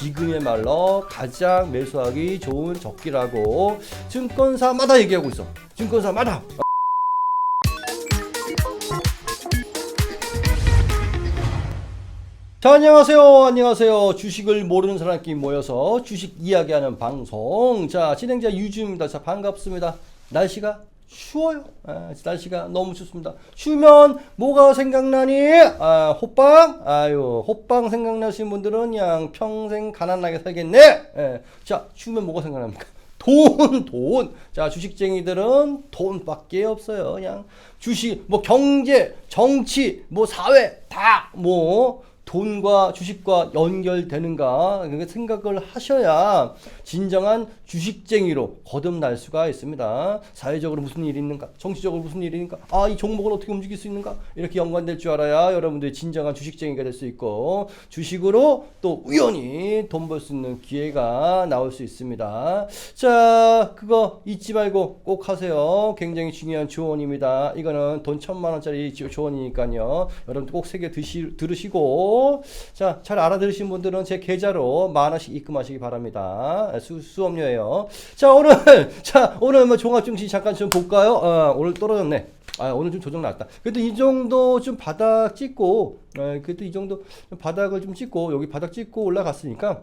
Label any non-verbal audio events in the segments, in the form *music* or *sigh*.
지금이야말로 가장 매수하기 좋은 적기라고 증권사마다 얘기하고 있어. 증권사마다. 자, 안녕하세요. 안녕하세요. 주식을 모르는 사람끼리 모여서 주식 이야기하는 방송. 자, 진행자 유주입니다. 자, 반갑습니다. 날씨가 추워요. 아, 날씨가 너무 춥습니다. 추우면 뭐가 생각나니? 아, 호빵? 아유, 호빵 생각나시는 분들은 그냥 평생 가난하게 살겠네. 예. 자, 추우면 뭐가 생각납니까? *laughs* 돈, 돈. 자, 주식쟁이들은 돈밖에 없어요. 그냥 주식, 뭐 경제, 정치, 뭐 사회 다 뭐 돈과 주식과 연결되는가 그 생각을 하셔야 진정한 주식쟁이로 거듭날 수가 있습니다. 사회적으로 무슨 일이 있는가, 정치적으로 무슨 일이 있는가, 아 이 종목을 어떻게 움직일 수 있는가 이렇게 연관될 줄 알아야 여러분들이 진정한 주식쟁이가 될 수 있고 주식으로 또 우연히 돈 벌 수 있는 기회가 나올 수 있습니다. 자 그거 잊지 말고 꼭 하세요. 굉장히 중요한 조언입니다. 이거는 돈 천만 원짜리 지- 조언이니까요. 여러분들 꼭 새겨 드시, 들으시고 자 잘 알아들으신 분들은 제 계좌로 만 원씩 입금하시기 바랍니다. 수, 수업료예요. 자 오늘 *laughs* 자 오늘 뭐 종합 증시 잠깐 좀 볼까요? 어, 오늘 떨어졌네. 아 오늘 좀 조정 나왔다. 그래도 이 정도 좀 바닥 찍고, 에, 그래도 이 정도 좀 바닥을 좀 찍고 여기 바닥 찍고 올라갔으니까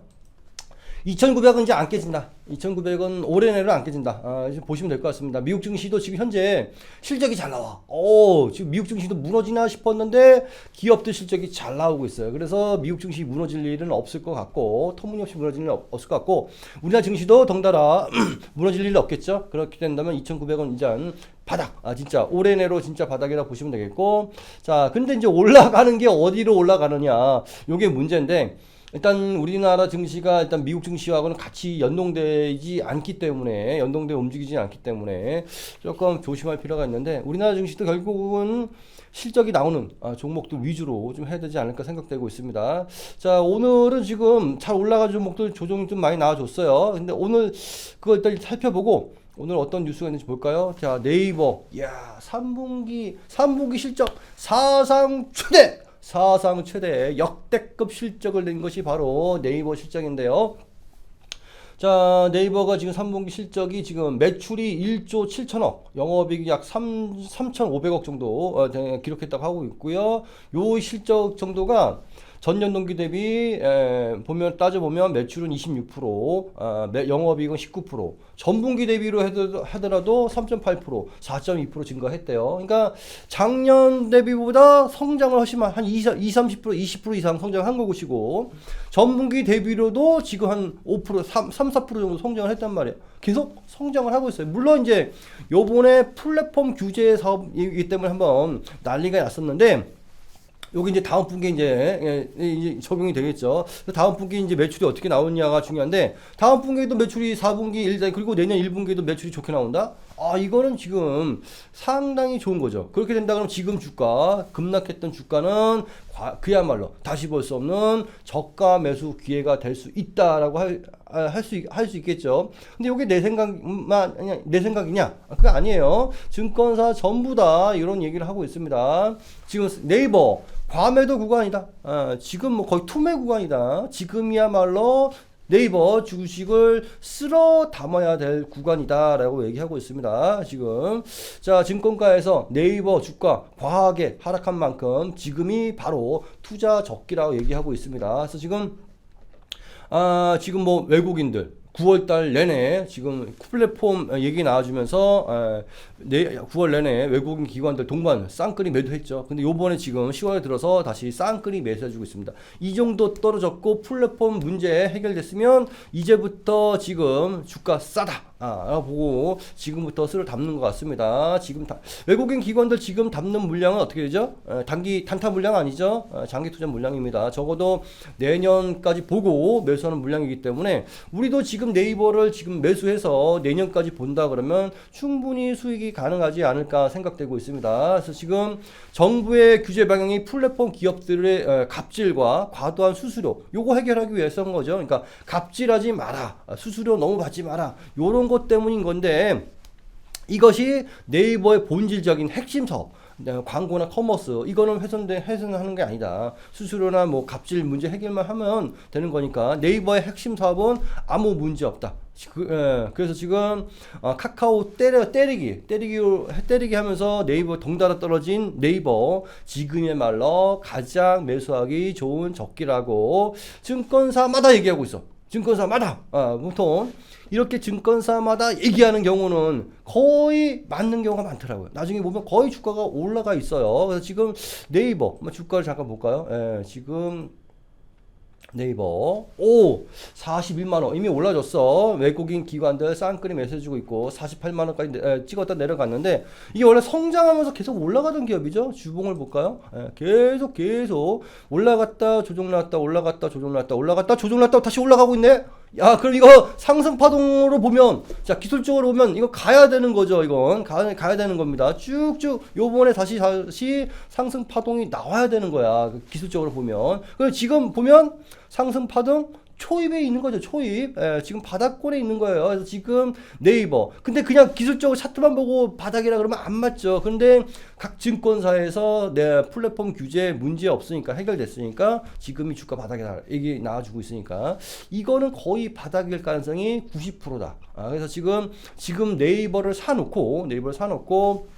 2,900은 이제 안 깨진다. 2,900은 올해 내로 안 깨진다. 아, 이제 보시면 될 것 같습니다. 미국 증시도 지금 현재 실적이 잘 나와. 오, 지금 미국 증시도 무너지나 싶었는데 기업들 실적이 잘 나오고 있어요. 그래서 미국 증시 무너질 일은 없을 것 같고 터무니없이 무너질 일은 없- 없을 것 같고 우리나라 증시도 덩달아 *clears throat* 무너질 일은 없겠죠. 그렇게 된다면 2,900은 이제 바닥. 아 진짜 올해 내로 진짜 바닥이라 보시면 되겠고. 자, 근데 이제 올라가는 게 어디로 올라가느냐. 요게 문제인데 일단 우리나라 증시가 일단 미국 증시하고는 같이 연동되지 않기 때문에 연동돼 움직이지 않기 때문에 조금 조심할 필요가 있는데 우리나라 증시도 결국은 실적이 나오는 아, 종목들 위주로 좀 해야 되지 않을까 생각되고 있습니다. 자 오늘은 지금 잘 올라간 종목들 조정이 좀 많이 나와줬어요. 근데 오늘 그거 일단 살펴보고 오늘 어떤 뉴스가 있는지 볼까요? 자 네이버 야 3분기 3분기 실적 사상 최대 사상 최대 역대급 실적을 낸 것이 바로 네이버 실적인데요. 자, 네이버가 지금 3분기 실적이 지금 매출이 1조 7천억, 영업이익이 약 3, 3,500억 정도 어, 대- 기록했다고 하고 있고요. 요 실적 정도가 전년 동기 대비 에, 보면 따져 보면 매출은 26%, 아, 매- 영업이익은 19%, 전분기 대비로 하더라도 3.8%, 4.2% 증가했대요. 그러니까 작년 대비보다 성장을 훨씬 한 20, 30%, 20% 이상 성장한 것이고 전분기 대비로도 지금 한 5%, 3, 3 4% 정도 성장을 했단 말이에요. 계속 성장을 하고 있어요. 물론 이제 요번에 플랫폼 규제 사업이기 때문에 한번 난리가 났었는데 여기 이제 다음 분기 이제, 예, 이제 적용이 되겠죠. 다음 분기 이제 매출이 어떻게 나오느냐가 중요한데 다음 분기에도 매출이 4분기 1단 그리고 내년 1분기에도 매출이 좋게 나온다. 아 이거는 지금 상당히 좋은 거죠. 그렇게 된다 그러면 지금 주가 급락했던 주가는 과- 그야말로 다시 볼 수 없는 저가 매수 기회가 될 수 있다라고 할 수 할 수 있겠죠. 근데 이게 내 생각만 내 생각이냐? 아, 그거 아니에요. 증권사 전부 다 이런 얘기를 하고 있습니다. 지금 네이버 과매도 구간이다. 아, 지금 뭐 거의 투매 구간이다. 지금이야말로 네이버 주식을 쓸어 담아야 될 구간이다라고 얘기하고 있습니다. 지금 자 증권가에서 네이버 주가 과하게 하락한 만큼 지금이 바로 투자 적기라고 얘기하고 있습니다. 그래서 지금 아, 지금 뭐 외국인들 9월달 내내 지금 플랫폼 얘기 나와주면서 에, 내 9월 내내 외국인 기관들 동반 쌍끌이 매도했죠. 근데 요번에 지금 10월에 들어서 다시 쌍끌이 매수해주고 있습니다. 이 정도 떨어졌고 플랫폼 문제 해결됐으면 이제부터 지금 주가 싸다. 아, 보고 지금부터 쓸어 담는 것 같습니다. 지금 다, 외국인 기관들 지금 담는 물량은 어떻게 되죠? 에, 단기 단타 물량 아니죠? 어, 장기 투자 물량입니다. 적어도 내년까지 보고 매수하는 물량이기 때문에 우리도 지금 네이버를 지금 매수해서 내년까지 본다 그러면 충분히 수익이 가능하지 않을까 생각되고 있습니다. 그래서 지금 정부의 규제 방향이 플랫폼 기업들의 에, 갑질과 과도한 수수료 요거 해결하기 위해서 한 거죠. 그러니까 갑질하지 마라, 아, 수수료 너무 받지 마라. 요런 것 때문인 건데 이것이 네이버의 본질적인 핵심 사업. 네, 광고나 커머스 이거는 훼손돼 훼손하는 게 아니다. 수수료나 뭐 갑질 문제 해결만 하면 되는 거니까 네이버의 핵심 사업은 아무 문제 없다. 그, 예, 그래서 지금 어, 카카오 때려 때리기 때리기 때리기 하면서 네이버 덩달아 떨어진 네이버 지금의 말로 가장 매수하기 좋은 적기라고 증권사마다 얘기하고 있어. 증권사마다 아, 보통 이렇게 증권사마다 얘기하는 경우는 거의 맞는 경우가 많더라고요. 나중에 보면 거의 주가가 올라가 있어요. 그래서 지금 네이버 주가를 잠깐 볼까요? 예, 지금 네이버 오 41만 원 이미 올라졌어 외국인 기관들 쌍끌이 매수해주고 있고 48만 원까지 내- 에, 찍었다 내려갔는데 이게 원래 성장하면서 계속 올라가던 기업이죠 주봉을 볼까요 에, 계속 계속 올라갔다 조정 났다 올라갔다 조정 났다 올라갔다 조정 났다 다시 올라가고 있네 야 그럼 이거 상승 파동으로 보면 자 기술적으로 보면 이거 가야 되는 거죠 이건. 가, 가야 되는 겁니다. 쭉쭉 요번에 다시 다시 상승 파동이 나와야 되는 거야 그 기술적으로 보면. 그래서 지금 보면 상승 파동 초입에 있는 거죠 초입. 예, 지금 바닥권에 있는 거예요. 그래서 지금 네이버. 근데 그냥 기술적으로 차트만 보고 바닥이라 그러면 안 맞죠. 근데 각 증권사에서 내 플랫폼 규제 문제 없으니까 해결됐으니까 지금이 주가 바닥에 이게 나와주고 있으니까 이거는 거의 바닥일 가능성이 90%다. 아, 그래서 지금 지금 네이버를 사놓고 네이버를 사놓고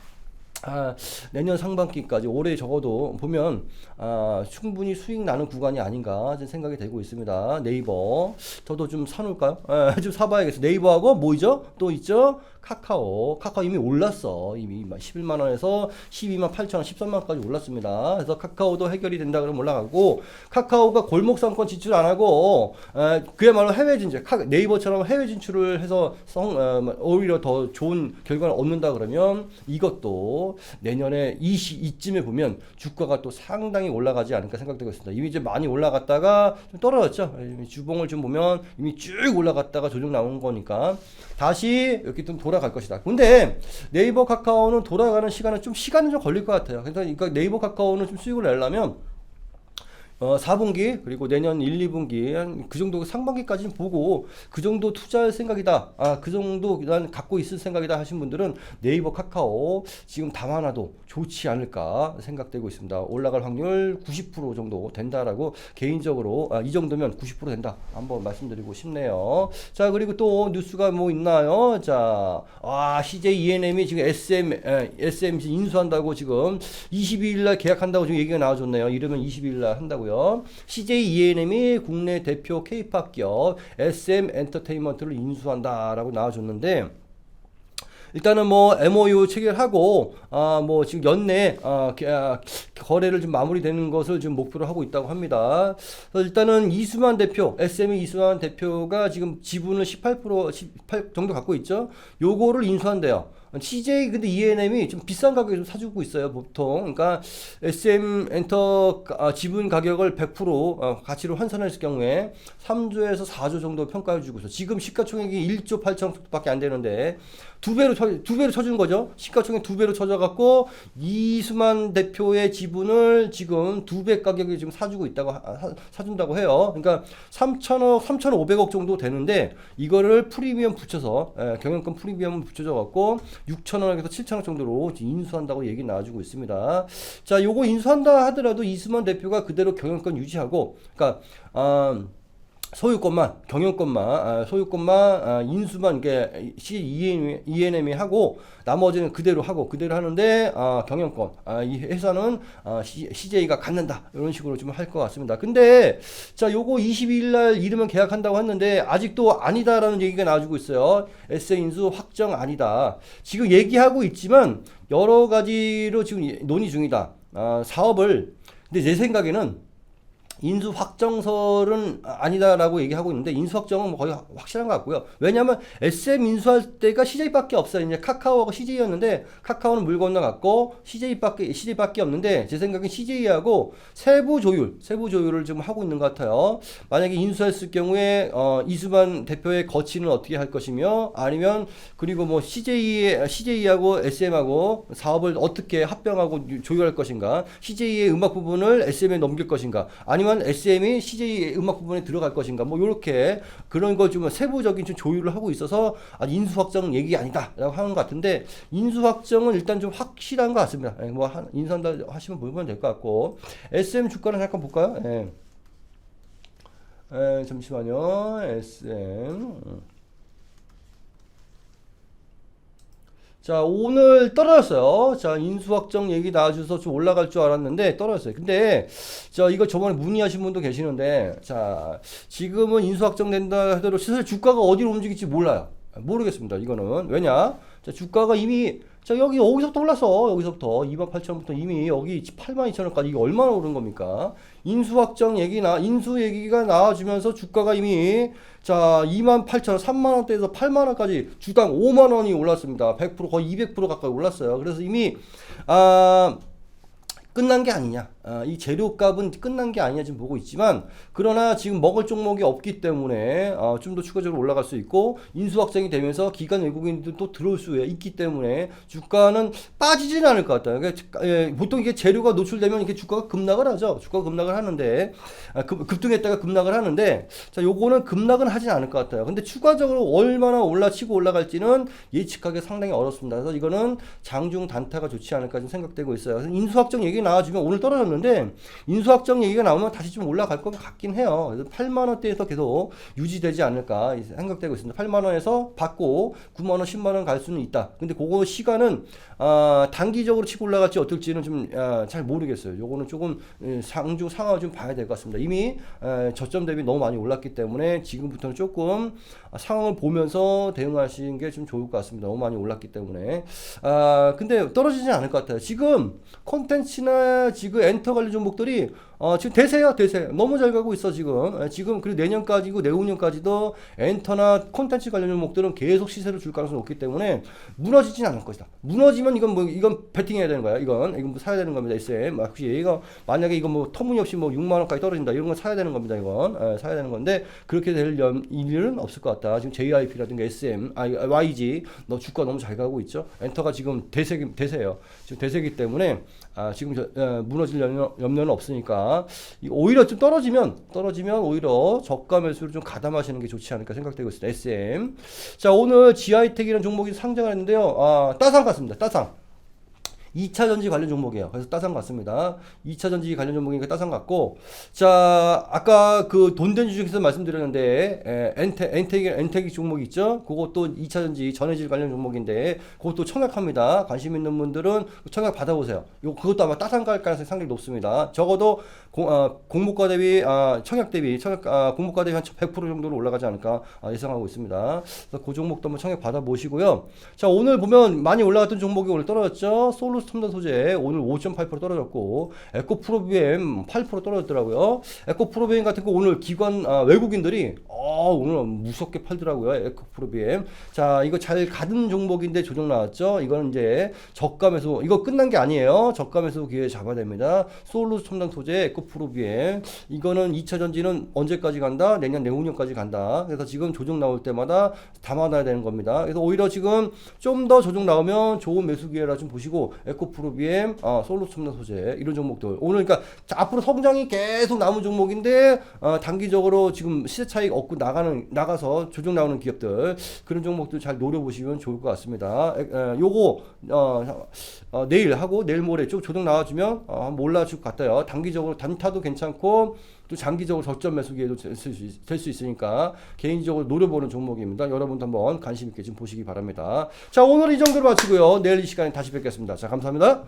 아, 내년 상반기까지 올해 적어도 보면 아, 충분히 수익 나는 구간이 아닌가 생각이 되고 있습니다. 네이버 저도 좀 사놓을까요? 예, 좀 사봐야겠어. 네이버하고 뭐죠? 또 있죠? 카카오. 카카오 이미 올랐어. 이미 11만 원에서 12만 8천 원, 13만 원까지 올랐습니다. 그래서 카카오도 해결이 된다 그러면 올라가고 카카오가 골목 상권 진출 안 하고 에, 그야말로 해외 진출, 카- 네이버처럼 해외 진출을 해서 성, 어, 오히려 더 좋은 결과를 얻는다 그러면 이것도 내년에 이 시, 이쯤에 보면 주가가 또 상당히 올라가지 않을까 생각되고 있습니다. 이미 이제 많이 올라갔다가 좀 떨어졌죠. 주봉을 좀 보면 이미 쭉 올라갔다가 조정 나온 거니까 다시 이렇게 좀 돌아갈 것이다. 근데 네이버 카카오는 돌아가는 시간은 좀 시간은 좀 걸릴 것 같아요. 그러니까 네이버 카카오는 좀 수익을 내려면 어, 4분기 그리고 내년 1, 2분기 한 그 정도 상반기까지는 보고 그 정도 투자할 생각이다. 아, 그 정도 난 갖고 있을 생각이다 하신 분들은 네이버 카카오 지금 담아놔도 좋지 않을까 생각되고 있습니다. 올라갈 확률 90% 정도 된다라고 개인적으로 아, 이 정도면 90% 된다. 한번 말씀드리고 싶네요. 자, 그리고 또 뉴스가 뭐 있나요? 자, 아, CJ ENM이 지금 SM 에, SM 인수한다고 지금 22일 날 계약한다고 지금 얘기가 나와줬네요. 이러면 22일 날 한다고요. CJ ENM이 국내 대표 K-팝 기업 SM 엔터테인먼트를 인수한다라고 나와줬는데 일단은 뭐 MOU 체결하고 아뭐 지금 연내 아, 게- 아, 거래를 좀 마무리되는 것을 지금 목표로 하고 있다고 합니다. 일단은 이수만 대표, SME 이수만 대표가 지금 지분을 18% 18 정도 갖고 있죠. 요거를 인수한대요. CJ 근데 ENM이 좀 비싼 가격에 좀 사주고 있어요 보통. 그러니까 SM 엔터 가- 아, 지분 가격을 100% 어, 가치로 환산했을 경우에 3조에서 4조 정도 평가해 주고 있어 지금 시가총액이 1조 8천밖에 안 되는데 두 배로 쳐, 두 배로 쳐준 거죠. 시가총액 두 배로 쳐져 갖고 이수만 대표의 지분을 지금 두 배 가격에 지금 사주고 있다고 사준다고 해요. 그러니까 3천억 3,500억 정도 되는데 이거를 프리미엄 붙여서 예, 경영권 프리미엄 붙여져 갖고 6천 원에서 7천 원 정도로 지금 인수한다고 얘기 나와주고 있습니다. 자, 요거 인수한다 하더라도 이수만 대표가 그대로 경영권 유지하고, 그러니까 아, 소유권만 경영권만 아, 소유권만 아, 인수만 이게 CENM이 ENM이 하고 나머지는 그대로 하고 그대로 하는데 아, 경영권 아, 이 회사는 아, CJ가 갖는다 이런 식으로 좀 할 것 같습니다. 근데 자 요거 22일 날 이르면 계약한다고 했는데 아직도 아니다라는 얘기가 나와주고 있어요. 에세 인수 확정 아니다. 지금 얘기하고 있지만 여러 가지로 지금 논의 중이다. 아, 사업을 근데 제 생각에는 인수 확정설은 아니다라고 얘기하고 있는데 인수 확정은 뭐 거의 확실한 것 같고요. 왜냐하면 SM 인수할 때가 CJ밖에 없어요. 이제 카카오하고 CJ였는데 카카오는 물 건너갔고 CJ밖에 CJ밖에 없는데 제 생각엔 CJ하고 세부 조율, 세부 조율을 지금 하고 있는 것 같아요. 만약에 인수했을 경우에 어, 이수만 대표의 거치는 어떻게 할 것이며 아니면 그리고 뭐 CJ CJ하고 SM하고 사업을 어떻게 합병하고 조율할 것인가, CJ의 음악 부분을 SM에 넘길 것인가, 아니면 아니면 SM이 CJ 음악 부분에 들어갈 것인가 뭐 이렇게 그런 걸좀 세부적인 좀 조율을 하고 있어서 아, 인수 확정 얘기 아니다라고 하는 것 같은데 인수 확정은 일단 좀 확실한 것 같습니다. 예, 뭐 한, 인수한다 하시면 보면 될 것 같고 SM 주가는 잠깐 볼까요? 예. 에, 잠시만요. SM. 자, 오늘 떨어졌어요. 자, 인수확정 얘기 나와주셔서 좀 올라갈 줄 알았는데 떨어졌어요. 근데, 저, 이거 저번에 문의하신 분도 계시는데, 자, 지금은 인수확정 된다 하더라도 사실 주가가 어디로 움직일지 몰라요. 모르겠습니다. 이거는. 왜냐? 자, 주가가 이미, 자, 여기, 여기서부터 올랐어. 여기서부터. 28,000원부터 이미 여기 82,000원까지 이게 얼마나 오른 겁니까? 인수 확정 얘기나, 인수 얘기가 나와주면서 주가가 이미 자, 28,000원, 3만원대에서 8만원까지 주당 5만원이 올랐습니다. 100% 거의 200% 가까이 올랐어요. 그래서 이미, 아, 끝난 게 아니냐. 아, 이 재료값은 끝난 게 아니냐 지금 보고 있지만 그러나 지금 먹을 종목이 없기 때문에 아, 좀더 추가적으로 올라갈 수 있고 인수 확정이 되면서 기관 외국인들도 또 들어올 수 있기 때문에 주가는 빠지지는 않을 것 같아요. 그러니까 예, 보통 이게 재료가 노출되면 이렇게 주가가 급락을 하죠. 주가가 급락을 하는데 아, 급, 급등했다가 급락을 하는데 자 요거는 급락은 하진 않을 것 같아요. 근데 추가적으로 얼마나 올라치고 올라갈지는 예측하기 상당히 어렵습니다. 그래서 이거는 장중 단타가 좋지 않을까 좀 생각되고 있어요. 인수 확정 얘기 나와주면 오늘 떨어졌 는데 인수확정 얘기가 나오면 다시 좀 올라갈 것 같긴 해요. 그래서 8만 원대에서 계속 유지되지 않을까 생각되고 있습니다. 8만 원에서 받고 9만 원, 10만 원 갈 수는 있다. 근데 그거 시간은 아, 단기적으로 치고 올라갈지 어떨지는 좀잘 모르겠어요. 요거는 조금 예, 상중 상황을 좀 봐야 될 것 같습니다. 이미 에, 저점 대비 너무 많이 올랐기 때문에 지금부터는 조금 상황을 보면서 대응하시는 게 좀 좋을 것 같습니다. 너무 많이 올랐기 때문에 아 근데 떨어지진 않을 것 같아요. 지금 콘텐츠나 지금 엔터 관련 종목들이 어, 지금 대세야 대세 너무 잘 가고 있어 지금. 에, 지금 그리고 내년까지고 내후년까지도 엔터나 콘텐츠 관련 종목들은 계속 시세를 줄 가능성이 높기 때문에 무너지진 않을 것이다. 무너지면 이건 뭐 이건 베팅해야 되는 거야 이건. 이건 뭐 사야 되는 겁니다 SM 혹시 얘가 만약에 이거 뭐 터무니없이 뭐 6만 원까지 떨어진다 이런 건 사야 되는 겁니다 이건. 에, 사야 되는 건데 그렇게 될 연, 일은 없을 것 같다. 지금 JYP라든가 SM 아 YG 너 주가 너무 잘 가고 있죠? 엔터가 지금 대세 대세예요. 지금 대세기 때문에 아, 지금 저, 에, 무너질 염려, 염려는 없으니까 이 오히려 좀 떨어지면 떨어지면 오히려 저가 매수를 좀 가담하시는 게 좋지 않을까 생각되고 있습니다. SM. 자 오늘 지하이텍이라는 종목이 상장을 했는데요. 아, 따상 같습니다. 따상. 2차 전지 관련 종목이에요. 그래서 따상 같습니다. 2차 전지 관련 종목이니까 따상 같고, 자, 아까 그 돈된 주식에서 말씀드렸는데, 에, 엔테, 엔텍, 엔텍 종목 있죠? 그것도 2차 전지 전해질 관련 종목인데, 그것도 청약합니다. 관심 있는 분들은 청약 받아보세요. 요, 그것도 아마 따상 갈 가능성이 상당히 높습니다. 적어도 공, 아, 공모가 대비, 아, 청약 대비, 청약, 아, 공모가 대비 한 100% 정도로 올라가지 않을까 아, 예상하고 있습니다. 그래서 그 종목도 한번 청약 받아보시고요. 자, 오늘 보면 많이 올라갔던 종목이 오늘 떨어졌죠? 솔루스 첨단 소재 오늘 5.8% 떨어졌고, 에코 프로비엠 8% 떨어졌더라고요. 에코 프로비엠 같은 거 오늘 기관, 아, 외국인들이, 어, 오늘 무섭게 팔더라고요. 에코 프로비엠. 자, 이거 잘 가든 종목인데 조정 나왔죠? 이거는 이제 저감에서, 이거 끝난 게 아니에요. 저감에서 기회 잡아야 됩니다. 솔루스 첨단 소재, 에코 프로비엠. 이거는 2차 전지는 언제까지 간다? 내년, 내후년까지 간다. 그래서 지금 조정 나올 때마다 담아놔야 되는 겁니다. 그래서 오히려 지금 좀 더 조정 나오면 좋은 매수 기회라 좀 보시고, 에코프로비엠, 아, 솔루스 첨단 소재, 이런 종목들. 오늘 그러니까 자, 앞으로 성장이 계속 남은 종목인데, 어, 단기적으로 지금 시세 차익 얻고 나가는, 나가서 조정 나오는 기업들, 그런 종목들 잘 노려보시면 좋을 것 같습니다. 에, 에, 요거, 어, 어, 내일 하고 내일 모레 좀 조정 나와주면, 어, 올라줄 것 같아요. 단기적으로 단타도 괜찮고, 또 장기적으로 저점 매수 기회도 될 수 있으니까 개인적으로 노려보는 종목입니다. 여러분도 한번 관심 있게 좀 보시기 바랍니다. 자, 오늘 이 정도로 마치고요. 내일 이 시간에 다시 뵙겠습니다. 자, 감사합니다.